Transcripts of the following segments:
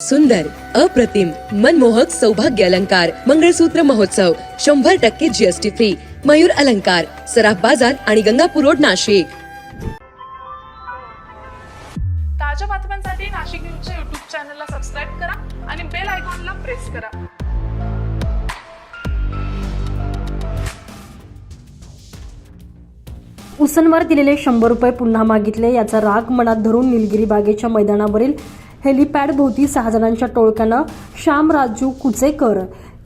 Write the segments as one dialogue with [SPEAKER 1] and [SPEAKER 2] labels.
[SPEAKER 1] सुंदर अप्रतिम मनमोहक सौभाग्य अलंकार मंगळसूत्र महोत्सव शंभर टक्के जीएसटी फ्री मयूर अलंकार सराफ बाजार आणि गंगापूर रोड नाशिक.
[SPEAKER 2] ताज्या बातम्यांसाठी नाशिक न्यूजच्या युट्यूब चॅनलला सबस्क्राईब करा आणि बेल आयकॉनला प्रेस करा.
[SPEAKER 3] उसनवर दिलेले शंभर रुपये पुन्हा मागितले याचा राग मनात धरून निलगिरी बागेच्या मैदानावरील हेलिपॅड भोवती सहा जणांच्या टोळक्यानं श्याम राजू कुचेकर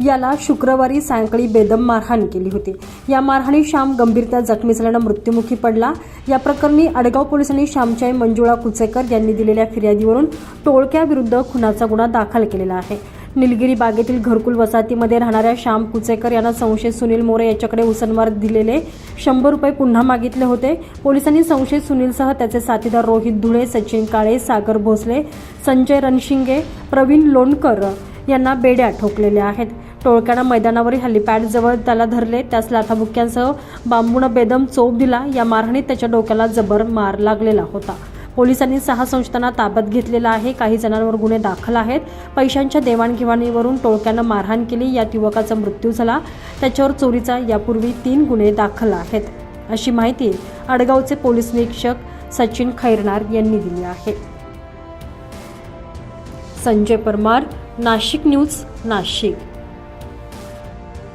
[SPEAKER 3] याला शुक्रवारी सायंकाळी बेदम मारहाण केली होती. या मारहाणीत श्याम गंभीरत्या जखमी झाल्यानं मृत्युमुखी पडला. या प्रकरणी अडगाव पोलिसांनी श्यामच्या मंजुळा कुचेकर यांनी दिलेल्या फिर्यादीवरून टोळक्याविरुद्ध खुनाचा गुन्हा दाखल केलेला आहे. निलगिरी बागेतील घरकुल वसाहतीमध्ये राहणाऱ्या श्याम कुचेकर यांना संशयित सुनील मोरे याच्याकडे उसनवार दिलेले शंभर रुपये पुन्हा मागितले होते. पोलिसांनी संशयित सुनीलसह त्याचे साथीदार रोहित धुळे सचिन काळे सागर भोसले संजय रणशिंगे प्रवीण लोणकर यांना बेड्या ठोकलेल्या आहेत. टोळक्यानं मैदानावरील हेलिपॅडजवळ त्याला धरले. त्यास लाथाबुक्क्यांसह बांबूनं बेदम चोप दिला. या मारहाणीत त्याच्या डोक्याला जबर मार लागलेला होता. पोलिसांनी सहा संस्थांना ताब्यात घेतलेला आहे. काही जणांवर गुन्हे दाखल आहेत. पैशांच्या देवाणघेवाणीवरून टोळक्यानं मारहाण केली. यात युवकाचा मृत्यू झाला. त्याच्यावर चोरीचा यापूर्वी तीन गुन्हे दाखल आहेत. अशी माहिती अडगावचे पोलीस निरीक्षक सचिन खैरनार यांनी दिली आहे. संजय परमार नाशिक न्यूज नाशिक.